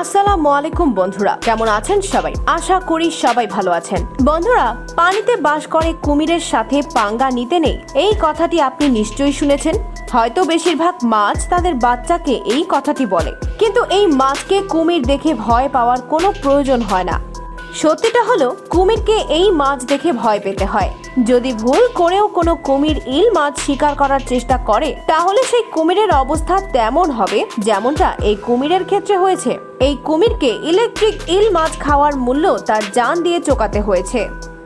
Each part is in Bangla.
আসসালামু আলাইকুম বন্ধুরা, কেমন আছেন সবাই? আশা করি সবাই ভালো আছেন। বন্ধুরা, পানিতে বাস করে কুমিরের সাথে পাঙ্গা নিতে নেই, এই কথাটি আপনি নিশ্চয়ই শুনেছেন? হয়তো বেশিরভাগ মাছ তাদের বাচ্চাকে এই কথাটি বলে। কিন্তু এই মাছকে কুমির দেখে ভয় পাওয়ার কোনো প্রয়োজন হয় না। সত্যিটা হলো, কুমিরকে এই মাছ দেখে ভয় পেতে হয়। যদি ভুল করেও কোনো কুমির ইল মাছ শিকার করার চেষ্টা করে, তাহলে সেই কুমিরের অবস্থা তেমন হবে যেমনটা এই কুমিরের ক্ষেত্রে হয়েছে। এই কুমিরকে ইলেকট্রিক ইল মাছ খাওয়ার মূল্য তার জান দিয়ে চোকাতে হয়েছে।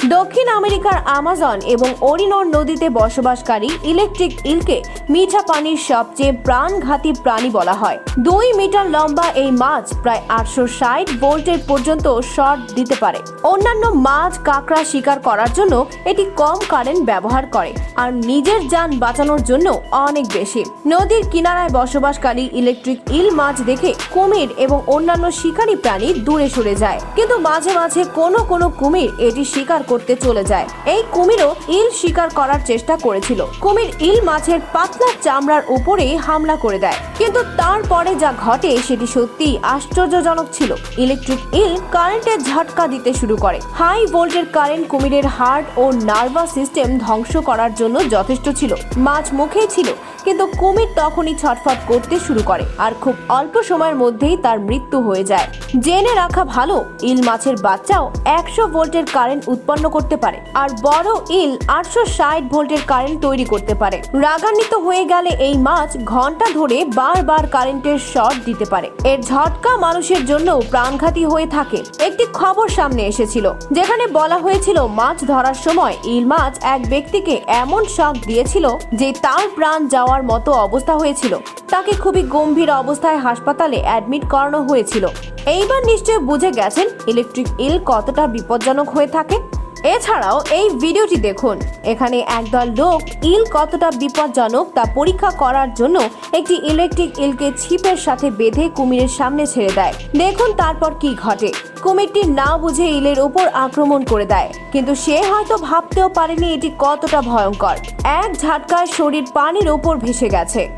দক্ষিণ আমেরিকার আমাজন এবং অরিনর নদীতে বসবাসকারী ইলেকট্রিক ইলকে মিঠা পানির সবচেয়ে প্রাণঘাতী প্রাণী বলা হয়। দুই মিটার লম্বা এই মাছ প্রায় আটশো ষাট ভোল্টের পর্যন্ত শর্ট দিতে পারে। অন্যান্য মাছ কাঁকড়া শিকার করার জন্য এটি কম কারেন্ট ব্যবহার করে আর নিজের যান বাঁচানোর জন্য অনেক বেশি। নদীর কিনারায় বসবাসকারী ইলেকট্রিক ইল মাছ দেখে কুমির এবং অন্যান্য শিকারী প্রাণী দূরে সরে যায়। কিন্তু মাঝে মাঝে কোনো কোনো কুমির এটি শিকার করতে চলে যায়। এই কুমিরও ইল শিকার করার চেষ্টা করেছিল। কুমির ইল মাছের পাতলা চামড়ার উপরেই হামলা করে দেয়। কিন্তু তারপরে যা ঘটে সেটি সত্যি আশ্চর্যজনক ছিল। ইলেকট্রিক ইল কারেন্টের ঝটকা দিতে শুরু করে। হাই ভোল্টের কারেন্ট কুমিরের হার্ট ও নার্ভাস সিস্টেম ধ্বংস করার জন্য যথেষ্ট ছিল। মাছ মুখেই ছিল। কিন্তু কুমির তখনই ছটফট করতে শুরু করে আর খুব অল্প সময়ের মধ্যেই তার মৃত্যু হয়ে যায়। জেনে রাখা ভালো, ইল মাছের বাচ্চাও একশো ভোল্টের কারেন্ট উৎপন্ন করতে পারে আর বড় ইল আটশো ষাট ভোল্টের কারেন্ট তৈরি করতে পারে। রাগান্বিত হয়ে গেলে এই মাছ ঘণ্টা ধরে বারবার কারেন্টের শর্ট দিতে পারে। এর ঝটকা মানুষের জন্য প্রাণঘাতী হয়ে থাকে। একটি খবর সামনে এসেছিল, যেখানে বলা হয়েছিল মাছ ধরার সময় ইল মাছ এক ব্যক্তিকে এমন শক দিয়েছিল যে তার প্রাণ যাওয়ার মতো অবস্থা হয়েছিল। তাকে খুবই গম্ভীর অবস্থায় হাসপাতালে অ্যাডমিট করানো হয়েছিল। এইবার নিশ্চয় বুঝে গেছেন ইলেকট্রিক ইল কতটা বিপজ্জনক হয়ে থাকে। এছাড়াও এই ভিডিওটি দেখুন। এখানে একদল লোক ইল কতটা বিপজ্জনক তা পরীক্ষা করার জন্য একটি ইলেকট্রিক ইলকে ছিপের সাথে বেঁধে কুমিরের সামনে ছেড়ে দেয়। দেখুন তারপর কি ঘটে। কুমিরটি না বুঝে ইলের উপর আক্রমণ করে দেয়। কিন্তু সে হয়তো ভাবতেও পারেনি এটি কতটা ভয়ঙ্কর। এক ঝাটকায় শরীর পানির ওপর ভেসে গেছে।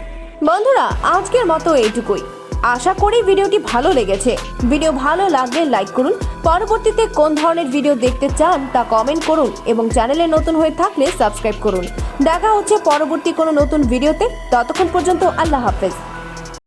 বন্ধুরা, আজকের মতো এইটুকুই। আশা করি ভিডিওটি ভালো লেগেছে। ভিডিও ভালো লাগলে লাইক করুন। পরবর্তীতে কোন ধরনের ভিডিও দেখতে চান তা কমেন্ট করুন এবং চ্যানেলে নতুন হয়ে থাকলে সাবস্ক্রাইব করুন। দেখা হচ্ছে পরবর্তী কোনো নতুন ভিডিওতে। ততক্ষণ পর্যন্ত আল্লাহ হাফেজ।